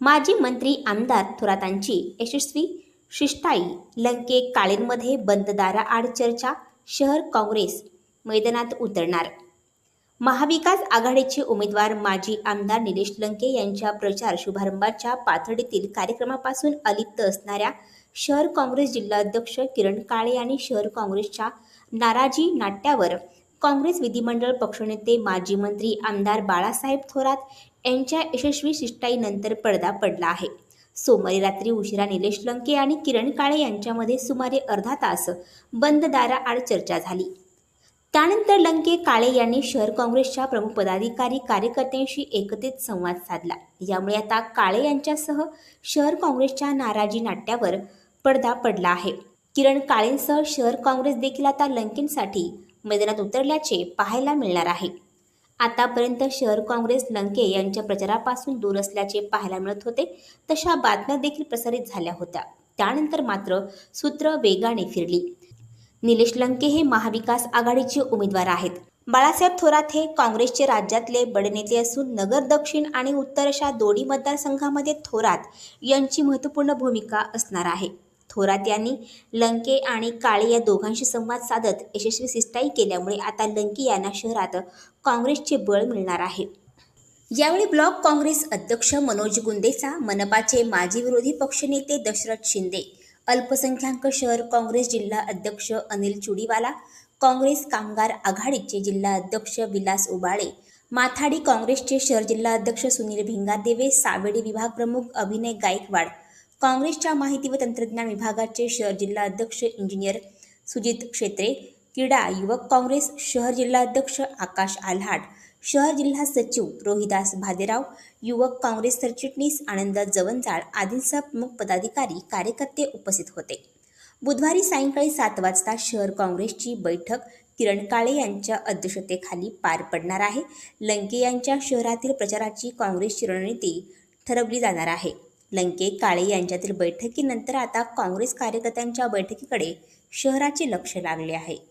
माजी मंत्री आमदार थोरातांची यशस्वी शिष्टाई लंके काळेंमध्ये बंद दाराआड चर्चा शहर काँग्रेस मैदानात उतरणार. महाविकास आघाडीचे उमेदवार माजी आमदार निलेश लंके यांच्या प्रचार शुभारंभाच्या पाथर्डीतील कार्यक्रमापासून अलिप्त असणाऱ्या शहर काँग्रेस जिल्हाध्यक्ष किरण काळे आणि शहर काँग्रेसच्या नाराजी नाट्यावर काँग्रेस विधिमंडळ पक्षनेते माजी मंत्री आमदार बाळासाहेब थोरात यांच्या यशस्वी शिष्टाईनंतर पडदा पडला आहे. सोमवारी रात्री उशिरा निलेश लंके आणि किरण काळे यांच्यामध्ये सुमारे अर्धा तास बंद दाराआड चर्चा झाली. त्यानंतर लंके काळे यांनी शहर काँग्रेसच्या प्रमुख पदाधिकारी कार्यकर्त्यांशी एकत्रित संवाद साधला. यामुळे आता काळे यांच्यासह शहर काँग्रेसच्या नाराजी नाट्यावर पडदा पडला आहे. किरण काळेंसह शहर काँग्रेस देखील आता लंकेंसाठी मैदानात उतरल्याचे पाहायला मिळणार आहे. आतापर्यंत शहर काँग्रेस लंके यांच्या प्रचारापासून दूर असल्याचे पाहायला मिळत होते. तशा बातम्या देखील प्रसारित झाल्या होत्या. त्यानंतर मात्र सूत्र वेगाने फिरली. निलेश लंके हे महाविकास आघाडीचे उमेदवार आहेत. बाळासाहेब थोरात हे काँग्रेसचे राज्यातले बडे नेते असून नगर दक्षिण आणि उत्तर अशा दोन्ही मतदारसंघामध्ये थोरात यांची महत्त्वपूर्ण भूमिका असणार आहे. थोरात यांनी लंके आणि काळे या दोघांशी संवाद साधत यशस्वी सिस्टाई केल्यामुळे आता लंके यांना शहरात काँग्रेसचे बळ मिळणार आहे. यावेळी ब्लॉक काँग्रेस अध्यक्ष मनोज गुंदेचा मनपाचे माजी विरोधी पक्षनेते दशरथ शिंदे अल्पसंख्याक शहर काँग्रेस जिल्हा अध्यक्ष अनिल चुडीवाला काँग्रेस कामगार आघाडीचे जिल्हा अध्यक्ष विलास उबाळे माथाडी काँग्रेसचे शहर जिल्हा अध्यक्ष सुनील भिंगादेवे सावेडी विभाग प्रमुख अभिनय गायकवाड काँग्रेसच्या माहिती व तंत्रज्ञान विभागाचे शहर जिल्हा अध्यक्ष इंजिनियर सुजित क्षेत्रे क्रीडा युवक काँग्रेस शहर जिल्हा अध्यक्ष आकाश आल्हाट शहर जिल्हा सचिव रोहिदास भादेराव युवक काँग्रेस सरचिटणीस आनंद जवंजाळ आदींसह प्रमुख पदाधिकारी कार्यकर्ते उपस्थित होते. बुधवारी सायंकाळी सात वाजता शहर काँग्रेसची बैठक किरण काळे यांच्या अध्यक्षतेखाली पार पडणार आहे. लंके यांच्या शहरातील प्रचाराची काँग्रेसची रणनीती ठरवली जाणार आहे. लंके काळे यांच्यातील बैठकीनंतर आता काँग्रेस कार्यकर्त्यांच्या बैठकीकडे शहराचे लक्ष लागले आहे.